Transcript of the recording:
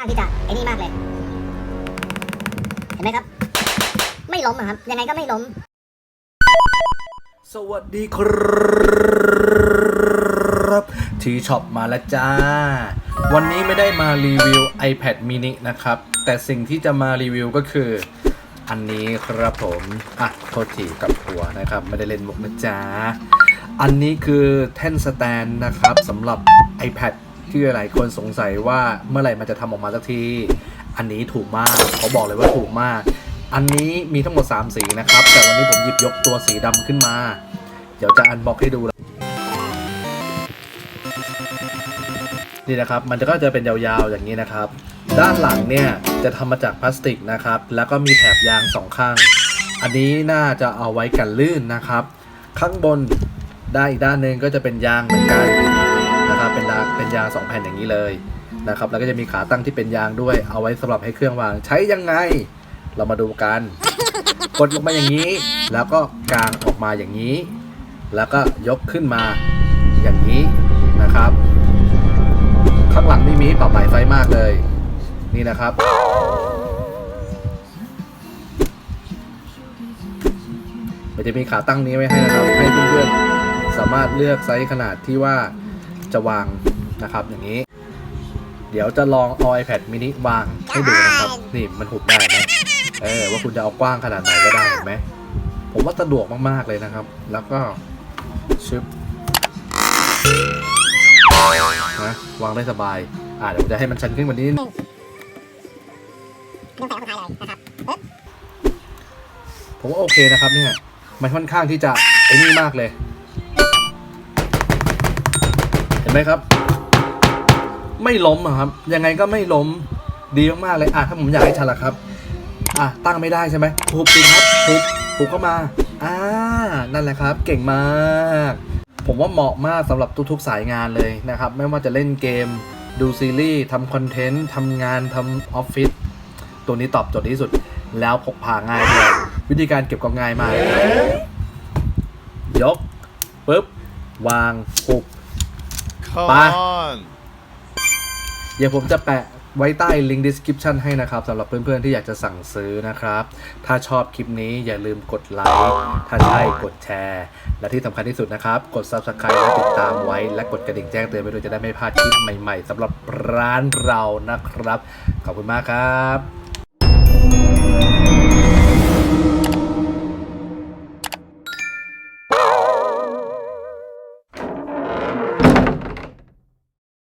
ข้าที่จะไอ้นี่มากเลย เห็นไหมครับ ไม่ล้มอะครับ ยังไงก็ไม่ล้ม สวัสดีครับทีช็อปมาแล้วจ้า วันนี้ไม่ได้มารีวิว iPad mini นะครับ แต่สิ่งที่จะมารีวิวก็คือ อันนี้ครับผม อะ โทษทีกับหัวนะครับ ไม่ได้เล่นมุกนะจ๊ะอันนี้คือแท่นสแตนนะครับสำหรับ iPad ที่หลายคนสงสัยว่าเมื่อไหร่มันจะทำออกมาสักที อันนี้ถูกมากเขาบอกเลยว่าถูกมาก อันนี้มีทั้งหมด 3 สีนะครับ แต่วันนี้ผมหยิบยกตัวสีดำขึ้นมา เดี๋ยวจะอันบ็อกให้ดูนะนี่นะครับ มันจะก็จะเป็นยาวๆอย่างนี้นะครับ ด้านหลังเนี่ยจะทำมาจากพลาสติกนะครับ แล้วก็มีแถบยางสองข้าง อันนี้น่าจะเอาไว้กันลื่นนะครับ ข้างบนได้อีกด้านหนึ่งก็จะเป็นยางเหมือนกัน นะครับเป็นยางเป็นยางสองแผ่นอย่างนี้เลยนะครับแล้วก็จะมีขาตั้งที่เป็นยางด้วยเอาไว้สำหรับให้เครื่องวางใช้ยังไง เรามาดูกัน กดลงมาอย่างนี้ แล้วก็กางออกมาอย่างนี้ แล้วก็ยกขึ้นมาอย่างนี้นะครับ ข้างหลังนี่มีปรับหลายไซส์มากเลย นี่นะครับมันจะมีขาตั้งนี้ไว้ให้นะครับ ให้เพื่อนๆสามารถเลือกไซส์ขนาดที่ว่า จะวางนะครับ อย่างนี้ เดี๋ยวจะลองเอา iPad mini วางให้ดูนะครับ นี่มันหุบได้ไหมเออว่าคุณจะเอากว้างขนาดไหนก็ได้เห็นไหมผมว่าสะดวกมากๆเลยนะครับ แล้วก็ชึบนะวางได้สบาย อ่าเดี๋ยวจะให้มันชันขึ้นกว่านี้นผมว่าโอเคนะครับเนี่ย มันค่อนข้างที่จะไอ้นี่มากเลย ไหมครับ ไม่ล้มอครับ ยังไงก็ไม่ล้มดีมากๆเลยอะถ้าผมอยากให้ชันละครับ อะตั้งไม่ได้ใช่ไหมทุบสิครับทุบทุบเข้ามาอ่านั่นแหละครับ เก่งมาก ผมว่าเหมาะมากสำหรับทุกๆสายงานเลยนะครับ ไม่ว่าจะเล่นเกม ดูซีรีส์ทำคอนเทนต์ทำงานทำออฟฟิศตัวนี้ตอบโจทย์ที่สุดแล้วพกพาง่ายด้วยวิธีการเก็บก็ง่ายมาก ยกปุ๊บ วางปุบ Come Bye. on เดี๋ยวผมจะแปะไว้ใต้ลิงก์ description ให้นะครับสำหรับเพื่อนๆ ที่อยากจะสั่งซื้อนะครับ ถ้าชอบคลิปนี้อย่าลืมกดไลค์ ถ้าใช่กดแชร์ และที่สำคัญที่สุดนะครับ กด subscribe และติดตามไว้ และกดกระดิ่งแจ้งเตือนไปด้วยจะได้ไม่พลาดคลิปใหม่ๆสำหรับร้านเรานะครับ ขอบคุณมากครับ